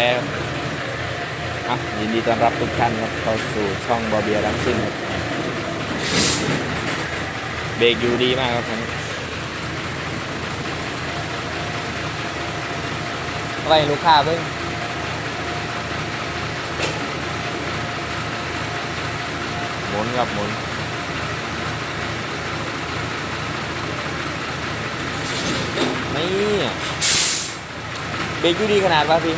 ท้ครับอะยินดีต้อนรับทุกท่านครับเข้าสู่ช่องบอเบียรังสินครับเบรกอยู่ดีมากครับคันนี้ไว้ลูกค้าเพิ่งหมุนครับหมุนนี่เบรกอยู่ดีขนาดวะพี่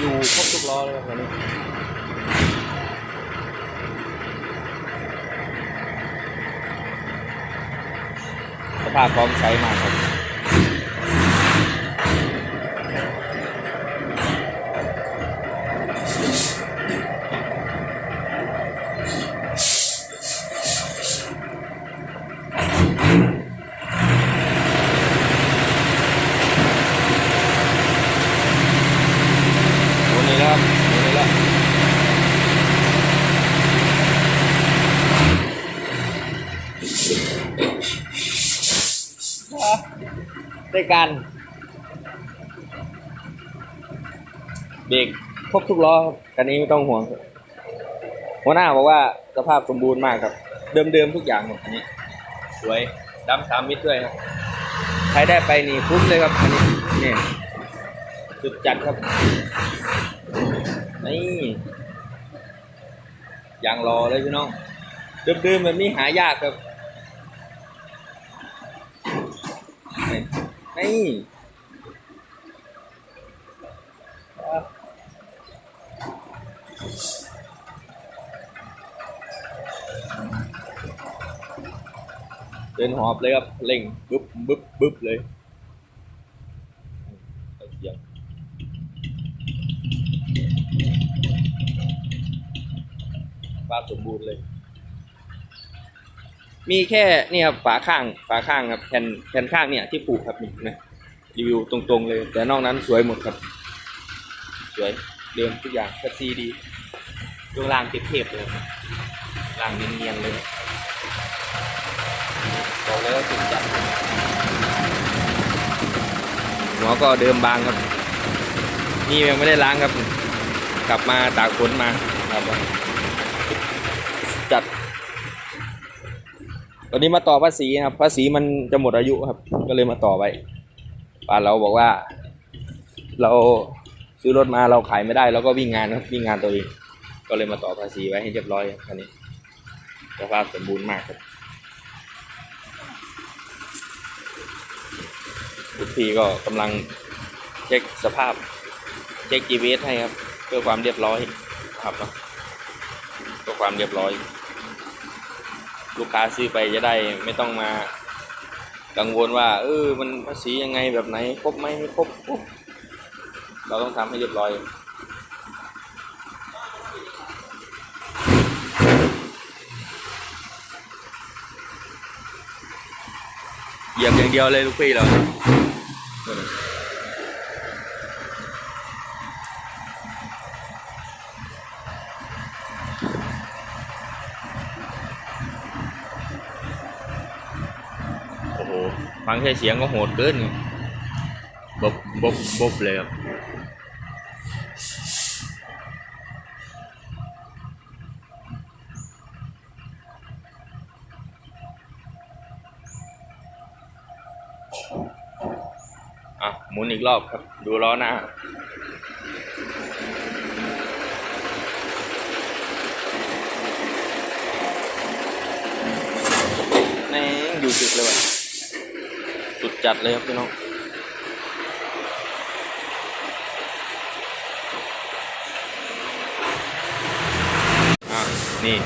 อยู่ครบทุกล้ อเลยครับวันนี้สภาพพร้อมใช้มากครับ วันนี้แล้วครับวันนี้แล้ว ได้การเบรกครบทุกล้อครับคันนี้ไม่ต้องห่วงครับหัวหน้าบอกว่าสภาพสมบูรณ์มากครับ เดิมๆทุกอย่างหมดอันนี้ สวยดำสามมิตรด้วยครับใครได้ไปนี่คุ้มเลยครับอันนี้เนี่ยจุดจัดครับนี่ยางรอเลยพี่น้องเดิมๆแบบนี้หายากครับ นี่นี่อะ เดินหอบเลยครับเร่งบึ๊บบึ๊บบึ๊บเลยเอาเสียงภาพสมบูรณ์เลย มีแค่เนี่ยครับฝาข้างฝาข้างครับแผ่นแผ่นข้างเนี่ยที่ผูกครับนี่นะรีวิวตรงๆเลย แต่นอกนั้นสวยหมดครับ สวยเดิมทุกอย่างคัดซีดีดวงล่างเทพๆเลยครับล่างเนียนๆเลยบอกเลยว่าสุดจัดหัวก็เดิมบางครับ นี่ยังไม่ได้ล้างครับ กลับมาตากฝนมาครับ จัด วันนี้มาต่อภาษีนะครับภาษีมันจะหมดอายุครับ ก็เลยมาต่อไว้ป้าเราบอกว่า เราซื้อรถมาเราขายไม่ได้เราก็วิ่งงานครับวิ่งงานตัวเองก็เลยมาต่อภาษีไว้ให้เรียบร้อยครับคันนี้สภาพสมบูรณ์มากครับทุกทีก็กำลังเช็คสภาพเช็ค GPS ให้ครับ เพื่อความเรียบร้อยครับเนาะเพื่อความเรียบร้อย ลูกค้าซื้อไปจะได้ไม่ต้องมากังวลว่า เออมันภาษียังไงแบบไหนครบไหมไม่ครบปุ๊บเราต้องทำให้เรียบร้อย เหยียบอย่างเดียวเลยลูกพี่เรา ฟังแค่เสียงก็โหดเกินบบบบบบเลยครับอะหมุนอีกรอบครับ ดูล้อหน้าแม่งอยู่จุดเลยว่ะ จัดเลยครับพี่น้องอะนี่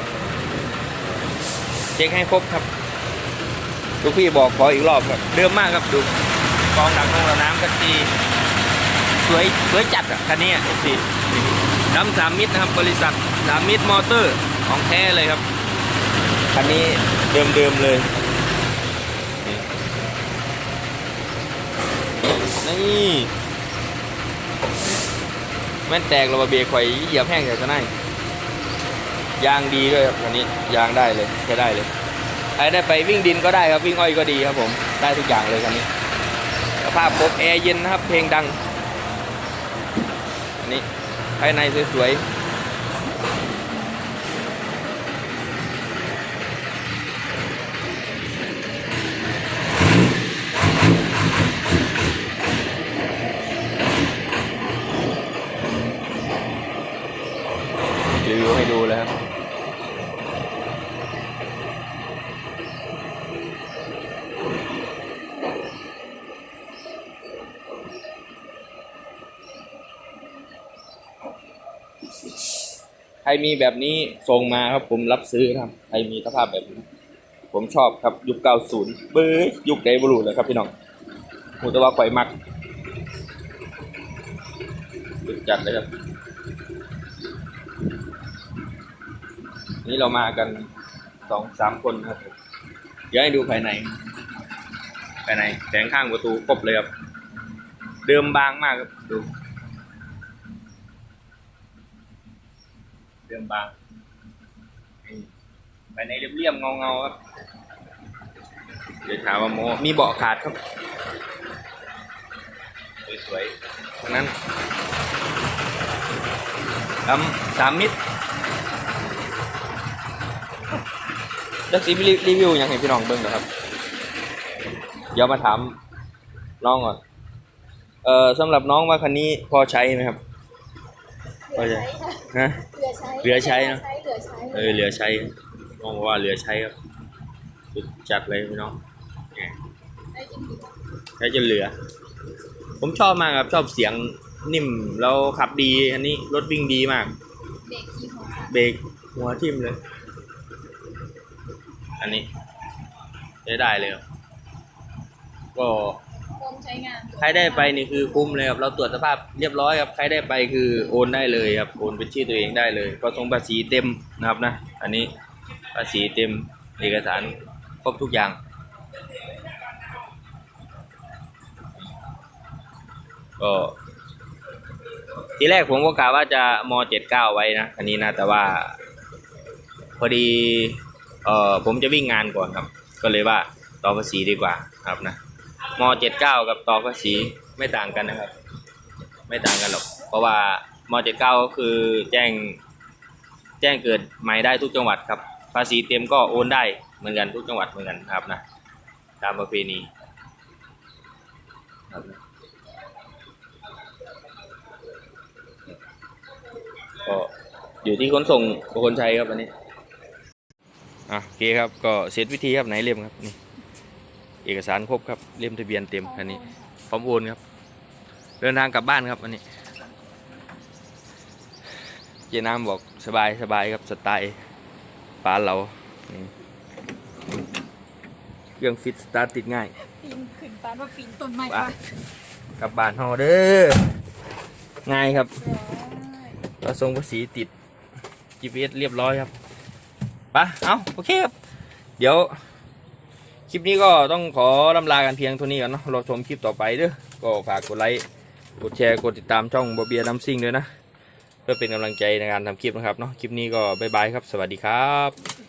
เช็คให้ครบครับลูกพี่บอกขออีกรอบครับเดิมมากครับดูกองดักลงระน้ำกันทีสวยสวยจัดอะคันนี้อะสิดำสามมิตรนะครับบริษัทสามมิตรมอเตอร์ของแท้เลยครับ คันนี้เดิมๆเลย นี่แม่นแตกระเบียข่อยเหยียบแห้งใส่จะไนยยางดีด้วยครับวันนี้ยางได้เลยใช้ได้เลยใครได้ไปวิ่งดินก็ได้ครับวิ่งอ้อยก็ดีครับผมได้ทุกอย่างเลยคันนี้สภาพครบแอร์เย็นนะครับเพลงดังอันนี้ภายในสวยๆ ดูเลยครับใครมีแบบนี้ส่งมาครับผมรับซื้อครับใครมีสภาพแบบนี้ ผมชอบครับยุค90เบ้ยยุคไดบรูเลยครับพี่น้องหูตะว่าข่มักจัดเลยครับ นี่เรามากันสองสามคนครับเดี๋ยวให้ดูภายใน ภายในแสงข้างประตูครบเลยครับ เดิมบางมากครับดูเรื่องบางภายในเรียบๆเงาๆครับ เดี๋ยวถามว่าโมมีเบาะขาดครับสวยๆทั้งนั้นทำสามมิตร แล้วซีรีวิวยังให้พี่น้องเบิ่งเหรอครับ เดี๋ยวมาถามน้องก่อน เอ่อสำหรับน้องว่าคันนี้พอใช้ไหมครับเหลือใช้ค่ะฮะ เหลือใช้เหลือใช้นะเหลือใช้เออเหลือใช้น้องบอกว่าเหลือใช้ครับสุดจัดเลยพี่น้องเนี่ยได้จริงใช้จนเหลือ ผมชอบมากครับ ชอบเสียงนิ่มแล้วขับดี อันนี้รถวิ่งดีมาก ๆเบรกทีของสัตว์เบรกหัวทิ่มเลย อันนี้ใช้ได้เลยครับก็คนใช้งานใครได้ไปนี่คือคุ้มเลยครับเราตรวจสภาพเรียบร้อยครับใครได้ไปคือโอนได้เลยครับโอนเป็นชื่อตัวเองได้เลยก็ทรงภาษีเต็มนะครับนะ อันนี้ภาษีเต็มเอกสารครบทุกอย่างก็ทีแรกผมก็กะว่าจะม 79 ไว้นะ อันนี้นะ แต่ว่า พอดี เอ่อผมจะวิ่งงานก่อนครับ ก็เลยว่าต่อภาษีดีกว่าครับนะมเจ็ดเก้ากับต่อภาษีไม่ต่างกันนะครับ ไม่ต่างกันหรอก เพราะว่ามเจ็ดเก้าก็คือแจ้งแจ้งเกิดใหม่ได้ทุกจังหวัดครับ ภาษีเต็มก็โอนได้เหมือนกันทุกจังหวัดเหมือนกันครับนะตามประเพณีครับนะก็อยู่ที่ขนส่งกับคนใช้ครับอันนี้ อะโอเคครับก็เสร็จวิธีครับไหนเล่มครับนี่เอกสารครบครับเล่มทะเบียนเต็มอันนี้พร้อมโอนครับ เดินทางกลับบ้านครับอันนี้เจน้ำบอกสบายสบายครับสไตล์ปานเรานี่เครื่องฟิตสตาร์ทติดง่ายปีนขึ้นปานว่าปีนต้นไม้ไปก่อนกลับบ้านเฮาเด้อง่ายครับเราส่งภาษีติด GPS เรียบร้อยครับไปะเอาโอเคครับ เดี๋ยว คลิปนี้ก็ต้องขอลำลากันเพียงเท่านี้ก่อนเนาะเราชมคลิปต่อไปเด้อก็ฝากกดไลค์กดแชร์กดติดตามช่องบอเบียน้ำซิ่งด้วยนะ เพื่อเป็นกำลังใจในการทำคลิปนะครับเนาะคลิปนี้ก็บายบายครับ สวัสดีครับ